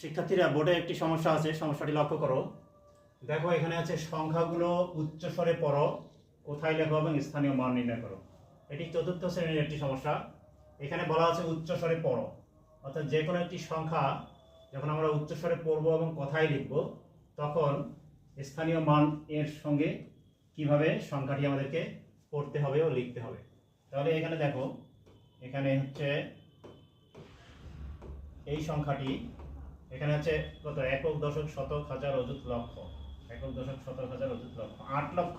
শিক্ষার্থীরা, বোর্ডে একটি সমস্যা আছে, সমস্যাটি লক্ষ্য করো। দেখো, এখানে আছে সংখ্যাগুলো উচ্চ স্বরে পড়ো, কোথায় লেখো এবং স্থানীয় মান নির্ণয় করো। এটি চতুর্থ শ্রেণির একটি সমস্যা। এখানে বলা আছে উচ্চ স্বরে পড়ো। অর্থাৎ যে কোনো একটি সংখ্যা যখন আমরা উচ্চ স্বরে পড়ব এবং কথায় লিখব, তখন স্থানীয় মান এর সঙ্গে কীভাবে সংখ্যাটি আমাদেরকে পড়তে হবে ও লিখতে হবে। তাহলে এখানে দেখো, এখানে হচ্ছে এই সংখ্যাটি এখানে আছে কত? একক দশক শতক হাজার অযুত লক্ষ। একক দশক শতক হাজার অযুত লক্ষ। আট লক্ষ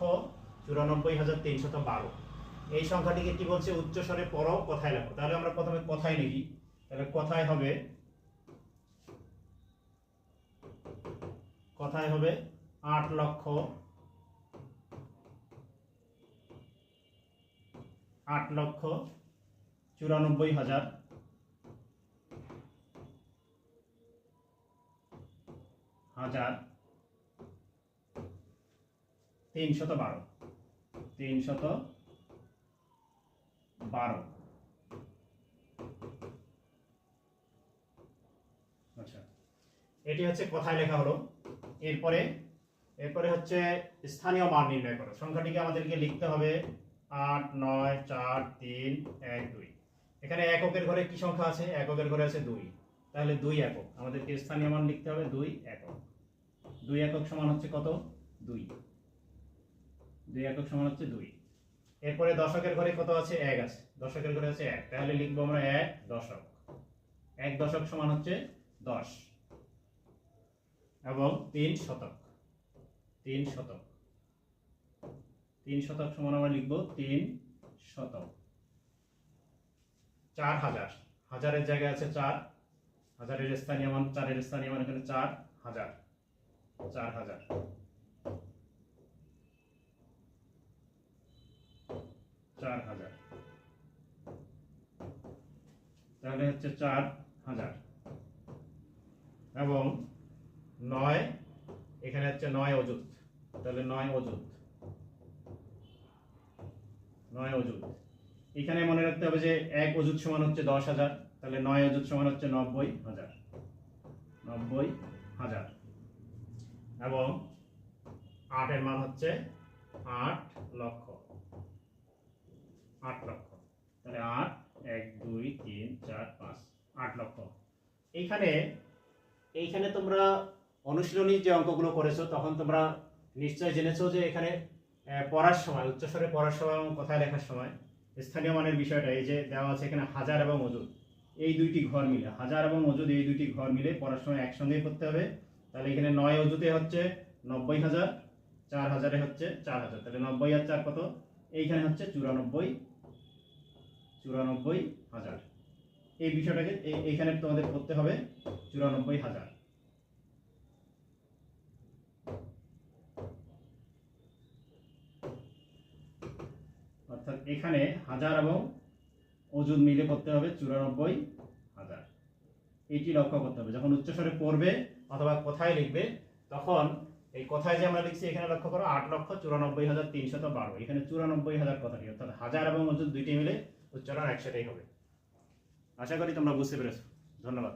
চুরানব্বই হাজার তিনশত বারো। এই সংখ্যাটিকে কি বলছে? উচ্চ স্বরে কথায় লেখো। তাহলে আমরা প্রথমে কথায় লিখি। তাহলে কথায় হবে কথায় হবে আট লক্ষ আট লক্ষ চুরানব্বই হাজার হাজার তিনশত বারো। তিনশত বারো। আচ্ছা এটি হচ্ছে কথায় লেখা হলো? এরপরে এরপরে হচ্ছে স্থানীয় মান নির্ণয় করো। সংখ্যাটিকে আমাদেরকে লিখতে হবে আট, নয়, চার, তিন, এক, দুই। এখানে এককের ঘরে কি সংখ্যা আছে? এককের ঘরে আছে দুই। তাহলে দুই একক। আমাদেরকে স্থানীয় মান লিখতে হবে দুই একক। দুই একক সমান হচ্ছে কত? দুই। দুই একক সমান হচ্ছে দুই। এরপরে দশকের ঘরে কত আছে? এক আছে। দশকের ঘরে আছে এক। তাহলে লিখব আমরা এক দশক। এক দশক সমান হচ্ছে দশ। এবং তিন শতক। তিন শতক। তিন শতক সমান আমরা লিখব তিন শতক। চার হাজার। হাজারের জায়গায় আছে চার। হাজারের স্থানীয় মান, চারের স্থানীয় মান এখানে চার হাজার। চার হাজার। চার হাজার। তাহলে হচ্ছে চার হাজার। এবং নয়, এখানে হচ্ছে নয় অযুত। তাহলে নয় অযুত। নয় অযুত। এখানে মনে রাখতে হবে যে এক অযুত সমান হচ্ছে দশ হাজার। তাহলে নয় অযুত সমান হচ্ছে নব্বই হাজার। নব্বই হাজার। এবং আটের মান হচ্ছে আট লক্ষ। আট লক্ষ। তাহলে আট, এক, দুই, তিন, চার, পাঁচ, আট লক্ষ। এইখানে এইখানে তোমরা অনুশীলনী যে অঙ্কগুলো করেছ, তখন তোমরা নিশ্চয় জেনেছো যে এখানে পড়ার সময়, উচ্চস্বরে পড়ার সময় এবং কথায় লেখার সময়, স্থানীয় মানের বিষয়টা, এই যে দেওয়া আছে এখানে হাজার এবং অজুদ এই দুইটি ঘর মিলে, হাজার এবং অজুদ এই দুইটি ঘর মিলে পড়ার সময় একসঙ্গেই করতে হবে। তাহলে এখানে নয় অজুতে হচ্ছে নব্বই হাজার, চার হাজারে হচ্ছে চার হাজার। তাহলে নব্বই আর চার কত? এইখানে হচ্ছে চুরানব্বই চুরানব্বই হাজার। এই বিষয়টাকে এই- এইখানে তোমাদের করতে হবে চুরানব্বই হাজার। অর্থাৎ এখানে হাজার এবং ওজন মিলে করতে হবে চুরানব্বই হাজার। এটি লক্ষ্য করতে হবে। যখন উচ্চস্বরে পড়বে অথবা কোথায় লিখবে? তখন এই কথায় যে আমরা লিখছি, এখানে লক্ষ্য করো, আট লক্ষ চুরানব্বই হাজার তিনশত বারো। এখানে চুরানব্বই হাজার কথাটি অর্থাৎ হাজার এবং ওজন দুইটি মিলে উচ্চারণ একসাথেই হবে। আশা করি তোমরা বুঝতে পেরেছ। ধন্যবাদ।